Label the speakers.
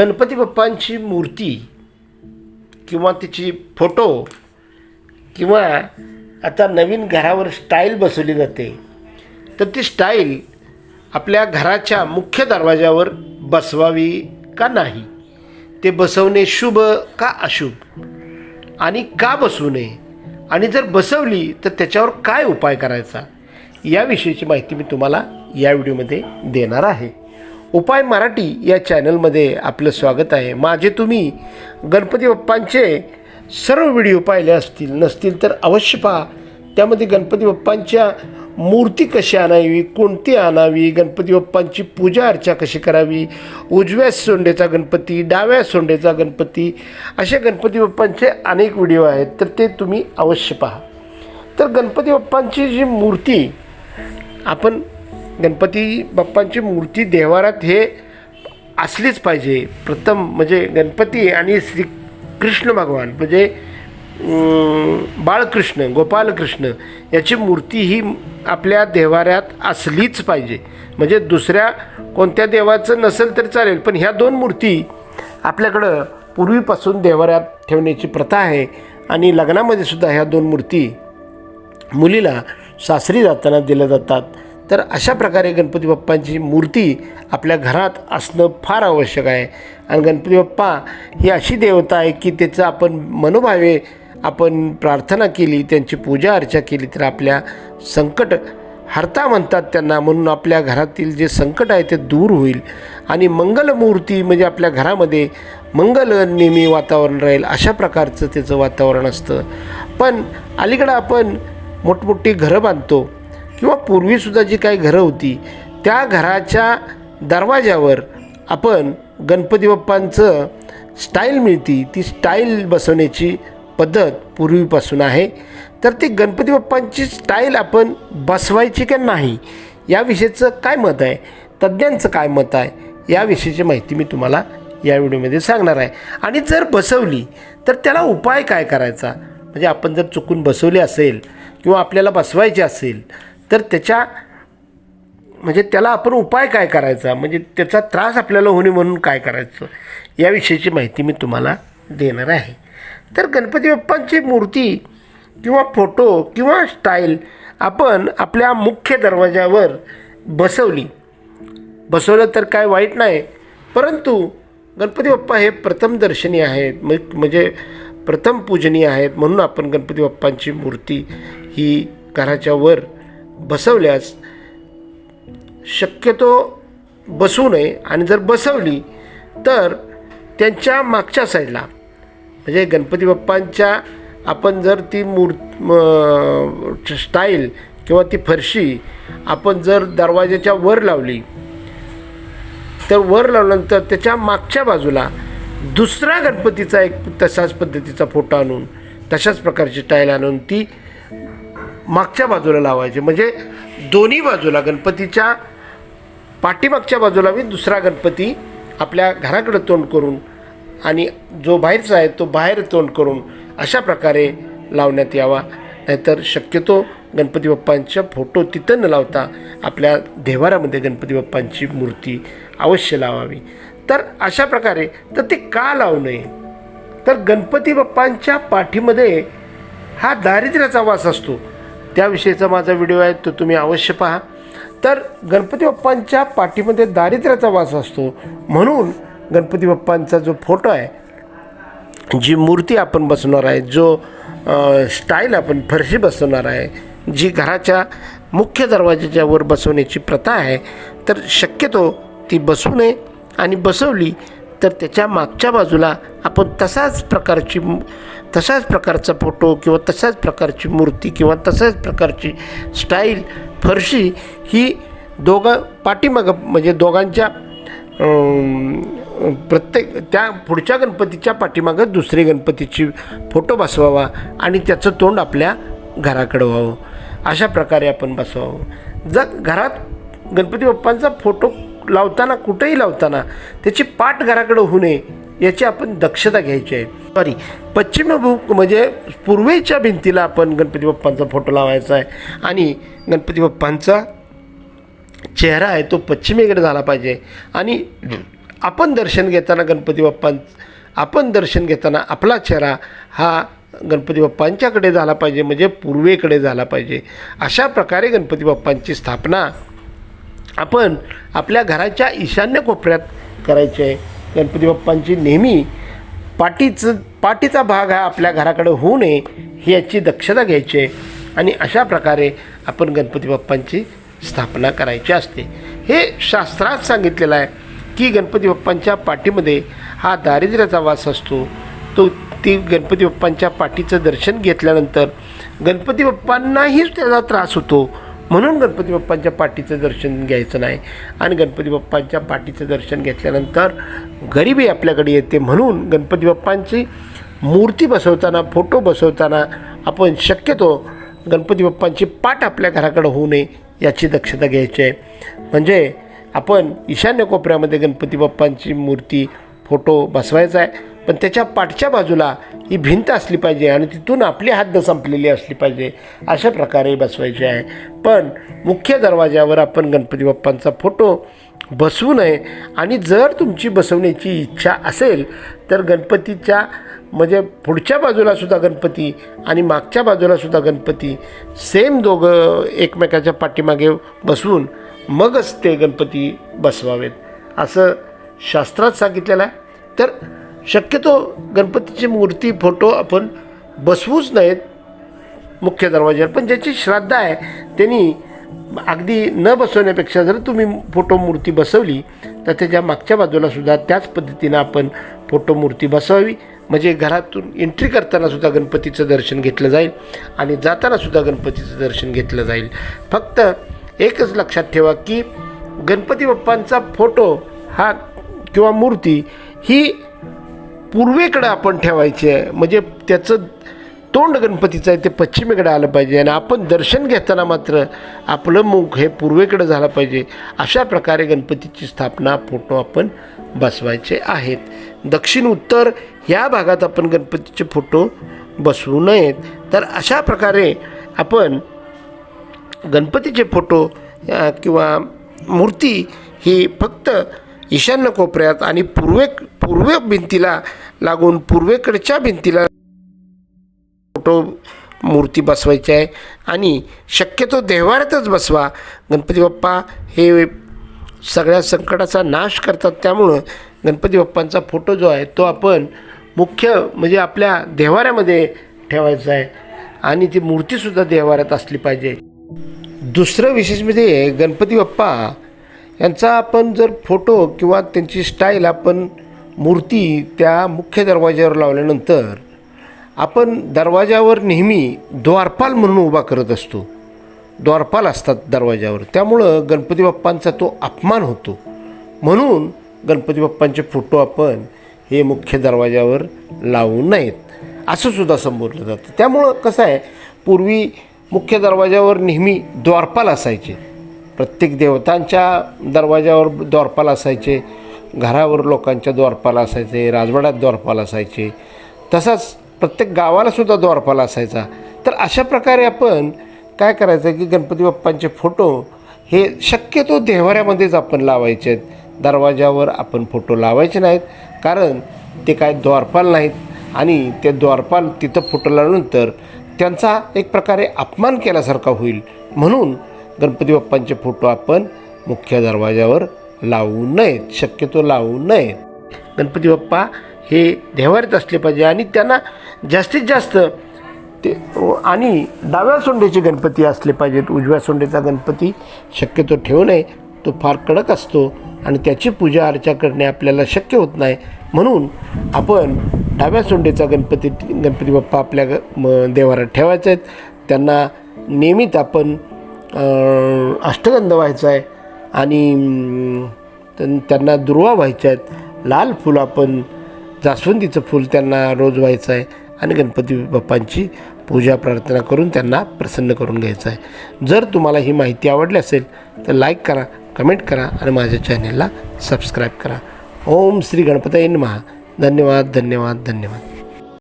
Speaker 1: गणपती बाप्पांची मूर्ती किंवा तिची फोटो किंवा आता नवीन घरावर स्टाईल बसवली जाते तर ती स्टाईल आपल्या घराच्या मुख्य दरवाजावर बसवावी का नाही? ते बसवणे शुभ का अशुभ? आणि का बसवू नये आणि जर बसवली तर त्याच्यावर काय उपाय करायचा? याविषयीची माहिती मी तुम्हाला या व्हिडिओमध्ये देणार आहे. उपाय मराठी या चॅनलमध्ये आपलं स्वागत आहे. माझे तुम्ही गणपती बाप्पांचे सर्व व्हिडिओ पाहिले असतील नसतील तर अवश्य पहा. त्यामध्ये गणपती बाप्पांच्या मूर्ती कशी आणावी कोणती आणावी गणपती बाप्पांची पूजा अर्चा कशी करावी उजव्या सोंडेचा गणपती डाव्या सोंडेचा गणपती असे गणपती बाप्पांचे अनेक व्हिडिओ आहेत तर ते तुम्ही अवश्य पहा. तर गणपती बाप्पांची जी मूर्ती आपण गणपती बाप्पांची मूर्ती देवारात हे असलीच पाहिजे. प्रथम म्हणजे गणपती आणि श्री कृष्ण भगवान म्हणजे बाळकृष्ण गोपालकृष्ण याची मूर्ती ही आपल्या देवाऱ्यात असलीच पाहिजे. म्हणजे दुसऱ्या कोणत्या देवाचं नसेल तर चालेल पण ह्या दोन मूर्ती आपल्याकडं पूर्वीपासून देवाऱ्यात ठेवण्याची प्रथा आहे. आणि लग्नामध्ये सुद्धा ह्या दोन मूर्ती मुलीला सासरी जाताना दिल्या जातात. तर अशा प्रकारे गणपती बाप्पांची मूर्ती आपल्या घरात असणं फार आवश्यक आहे. आणि गणपती बाप्पा ही अशी देवता आहे की त्याचं आपण मनोभावे आपण प्रार्थना केली त्यांची पूजा अर्चा केली तर आपल्या संकट हरता म्हणतात त्यांना. म्हणून आपल्या घरातील जे संकट आहे ते दूर होईल. आणि मंगलमूर्ती म्हणजे आपल्या घरामध्ये मंगल नेहमी वातावरण राहील अशा प्रकारचं त्याचं वातावरण असतं. पण अलीकडं आपण मोठमोठी घरं बांधतो. किंवा पूर्वीसुद्धा जी काही घरं होती त्या घराच्या दरवाज्यावर आपण गणपती बाप्पांचं स्टाईल मिळती. ती स्टाईल बसवण्याची पद्धत पूर्वीपासून आहे. तर ती गणपती बाप्पांची स्टाईल आपण बसवायची का नाही याविषयीचं काय मत आहे? तज्ज्ञांचं काय मत आहे? याविषयीची माहिती मी तुम्हाला या व्हिडिओमध्ये सांगणार आहे. आणि जर बसवली तर त्याला उपाय काय करायचा? म्हणजे आपण जर चुकून बसवली असेल किंवा आपल्याला बसवायची असेल तर त्याच्या म्हणजे त्याला आपण उपाय काय करायचा? म्हणजे त्याचा त्रास आपल्याला होणे म्हणून काय करायचं? याविषयीची माहिती मी तुम्हाला देणार आहे. तर गणपती बाप्पांची मूर्ती किंवा फोटो किंवा स्टाईल आपण आपल्या मुख्य दरवाजावर बसवली. बसवलं तर काय वाईट नाही परंतु गणपती बाप्पा हे प्रथम दर्शनी आहेत मग म्हणजे प्रथम पूजनीय आहेत म्हणून आपण गणपती बाप्पांची मूर्ती ही घराच्या वर बसवल्यास शक्यतो बसू नये आणि जर बसवली तर त्यांच्या मागच्या साईडला म्हणजे गणपती बाप्पांच्या आपण जर ती मूर् स्टाईल किंवा ती फरशी आपण जर दरवाज्याच्या वर लावली तर वर लावल्यानंतर त्याच्या मागच्या बाजूला दुसरा गणपतीचा एक तशाच पद्धतीचा फोटो आणून तशाच प्रकारची स्टाईल आणून ती मागच्या बाजूला लावायचे. म्हणजे दोन्ही बाजूला गणपतीच्या पाठीमागच्या बाजूला मी दुसरा गणपती आपल्या घराकडे तोंड करून आणि जो बाहेरचा आहे तो बाहेर तोंड करून अशा प्रकारे लावण्यात यावा. नाहीतर शक्यतो गणपती बाप्पांचा फोटो तिथं न लावता आपल्या देवारामध्ये गणपती बाप्पांची मूर्ती अवश्य लावावी. तर अशा प्रकारे तर ते का लावू नये? तर गणपती बाप्पांच्या पाठीमध्ये हा दारिद्र्याचा वास असतो. त्याविषयीचा माझा व्हिडिओ आहे तो तुम्ही अवश्य पहा. तर गणपती बाप्पांच्या पाठीमध्ये दारिद्र्याचा वास असतो. म्हणून गणपती बाप्पांचा जो फोटो आहे जी मूर्ती आपण बसवणार आहे जो स्टाईल आपण फरशी बसवणार आहे जी घराच्या मुख्य दरवाजाच्या वर बसवण्याची प्रथा आहे तर शक्यतो ती बसू नये आणि बसवली तर त्याच्या मागच्या बाजूला आपण तसाच प्रकारची तशाच प्रकारचा फोटो किंवा तशाच प्रकारची मूर्ती किंवा तशाच प्रकारची स्टाईल फरशी ही दोघं पाठीमागं म्हणजे दोघांच्या प्रत्येक त्या पुढच्या गणपतीच्या पाठीमागं दुसरी गणपतीची फोटो बसवावा आणि त्याचं तोंड आपल्या घराकडं व्हावं. अशा प्रकारे आपण बसवावं. जर घरात गणपती बाप्पांचा फोटो लावताना कुठेही लावताना त्याची पाठ घराकडं होऊ नये याची आपण दक्षता घ्यायची आहे. सॉरी पश्चिमभूक म्हणजे पूर्वेच्या भिंतीला आपण गणपती बाप्पांचा फोटो लावायचा आहे. आणि गणपती बाप्पांचा चेहरा आहे तो पश्चिमेकडे झाला पाहिजे. आणि आपण दर्शन घेताना गणपती बाप्पां आपण दर्शन घेताना आपला चेहरा हा गणपती बाप्पांच्याकडे झाला पाहिजे म्हणजे पूर्वेकडे झाला पाहिजे. अशा प्रकारे गणपती बाप्पांची स्थापना आपण आपल्या घराच्या ईशान्य कोपऱ्यात करायचे. आहे गणपती बाप्पांची नेहमी पाठीचं पाठीचा भाग हा आपल्या घराकडे होऊ नये ही याची दक्षता घ्यायची. आहे आणि अशा प्रकारे आपण गणपती बाप्पांची स्थापना करायची असते. हे शास्त्रात सांगितलेलं आहे की गणपती बाप्पांच्या पाठीमध्ये हा दारिद्र्याचा वास असतो. तो ती गणपती बाप्पांच्या पाठीचं दर्शन घेतल्यानंतर गणपती बाप्पांनाही त्याचा त्रास होतो. म्हणून गणपती बाप्पांच्या पाठीचं दर्शन घ्यायचं नाही. आणि गणपती बाप्पांच्या पाठीचं दर्शन घेतल्यानंतर गरिबी आपल्याकडे येते म्हणून गणपती बाप्पांची मूर्ती बसवताना फोटो बसवताना आपण शक्यतो गणपती बाप्पांची पाठ आपल्या घराकडे होऊ नये याची दक्षता घ्यायची आहे. म्हणजे आपण ईशान्य कोपऱ्यामध्ये गणपती बाप्पांची मूर्ती फोटो बसवायचा आहे. पण त्याच्या पाठच्या बाजूला ही भिंत असली पाहिजे आणि तिथून आपली हद्द संपलेली असली पाहिजे अशा प्रकारे बसवायची आहे. पण मुख्य दरवाज्यावर आपण गणपती बाप्पांचा फोटो बसवू नये आणि जर तुमची बसवण्याची इच्छा असेल तर गणपतीच्या म्हणजे पुढच्या बाजूलासुद्धा गणपती आणि मागच्या बाजूलासुद्धा गणपती सेम दोघं एकमेकाच्या पाठीमागे बसवून मगच ते गणपती बसवावेत. असं शास्त्रात सांगितलेलं आहे. तर शक्यतो गणपतीची मूर्ती फोटो आपण बसवूच नाहीत मुख्य दरवाज्यावर. पण ज्याची श्रद्धा आहे त्यांनी अगदी न बसवण्यापेक्षा जर तुम्ही फोटो मूर्ती बसवली तर त्याच्या मागच्या बाजूलासुद्धा त्याच पद्धतीनं आपण फोटो मूर्ती बसवावी. म्हणजे घरातून एंट्री करतानासुद्धा गणपतीचं दर्शन घेतलं जाईल आणि जाताना सुद्धा गणपतीचं दर्शन घेतलं जाईल. फक्त एकच लक्षात ठेवा की गणपती बाप्पांचा फोटो हा किंवा मूर्ती ही पूर्वेकडं आपण ठेवायची आहे. म्हणजे त्याचं तोंड गणपतीचं आहे ते पश्चिमेकडे आलं पाहिजे. आणि आपण दर्शन घेताना मात्र आपलं मुख हे पूर्वेकडे झालं पाहिजे. अशा प्रकारे गणपतीची स्थापना फोटो आपण बसवायचे आहेत. दक्षिण उत्तर ह्या भागात आपण गणपतीचे फोटो बसवू नयेत. तर अशा प्रकारे आपण गणपतीचे फोटो किंवा मूर्ती ही फक्त ईशान्य कोपऱ्यात आणि पूर्वे पूर्व भिंतीला लागून पूर्वेकडच्या भिंतीला फोटो मूर्ती बसवायची आहे. आणि शक्यतो देवाऱ्यातच बसवा. गणपती बाप्पा हे सगळ्या संकटाचा नाश करतात. त्यामुळं गणपती बाप्पांचा फोटो जो आहे तो आपण मुख्य म्हणजे आपल्या देवाऱ्यामध्ये ठेवायचा आहे. आणि ती मूर्तीसुद्धा देवाऱ्यात असली पाहिजे. दुसरं विशेष म्हणजे गणपती बाप्पा यांचा आपण जर फोटो किंवा त्यांची स्टाईल आपण मूर्ती त्या मुख्य दरवाज्यावर लावल्यानंतर आपण दरवाजावर नेहमी द्वारपाल म्हणून उभा करत असतो. द्वारपाल असतात दरवाज्यावर. त्यामुळं गणपती बाप्पांचा तो अपमान होतो. म्हणून गणपती बाप्पांचे फोटो आपण हे मुख्य दरवाज्यावर लावू नयेत. असं सुद्धा संबोधलं जातं. त्यामुळं कसं आहे पूर्वी मुख्य दरवाज्यावर नेहमी द्वारपाल असायचे. प्रत्येक देवतांच्या दरवाज्यावर द्वारपाल असायचे घरावर लोकांच्या द्वारपाल असायचे राजवाड्यात द्वारपाल असायचे तसाच प्रत्येक गावालासुद्धा द्वारपाल असायचा. तर अशा प्रकारे आपण काय करायचं की गणपती बाप्पांचे फोटो हे शक्यतो देव्हाऱ्यामध्येच आपण लावायचे. आहेत दरवाज्यावर आपण फोटो लावायचे नाहीत कारण ते काय द्वारपाल नाहीत आणि ते द्वारपाल तिथं फोटो लावल्यानंतर त्यांचा एक प्रकारे अपमान केल्यासारखा होईल. म्हणून गणपती बाप्पांचे फोटो आपण मुख्य दरवाज्यावर लावू नयेत. शक्यतो लावू नयेत. गणपती बाप्पा हे देवारीत असले पाहिजे आणि त्यांना जास्तीत जास्त ते आणि डाव्या सोंडेचे गणपती असले पाहिजेत. उजव्या सोंडेचा गणपती शक्यतो ठेवू नये. तो फार कडक असतो आणि त्याची पूजा अर्चा करणे आपल्याला शक्य होत नाही. म्हणून आपण डाव्या सोंडेचा गणपती गणपती बाप्पा आपल्या ग म देवारात ठेवायचा आहेत त्यांना नियमित आपण अष्टगंध व्हायचा आहे आणि त्यां- त्यांना दुर्वा व्हायच्या आहेत लाल फुल आपण जास्वंदीचं फूल त्यांना रोज व्हायचं आहे आणि गणपती बाप्पांची पूजा प्रार्थना करून त्यांना प्रसन्न करून घ्यायचं आहे जर तुम्हाला ही माहिती आवडली असेल तर लाईक करा कमेंट करा आणि माझ्या चॅनेलला सबस्क्राईब करा. ओम श्री गणपतये महा धन्यवाद धन्यवाद धन्यवाद.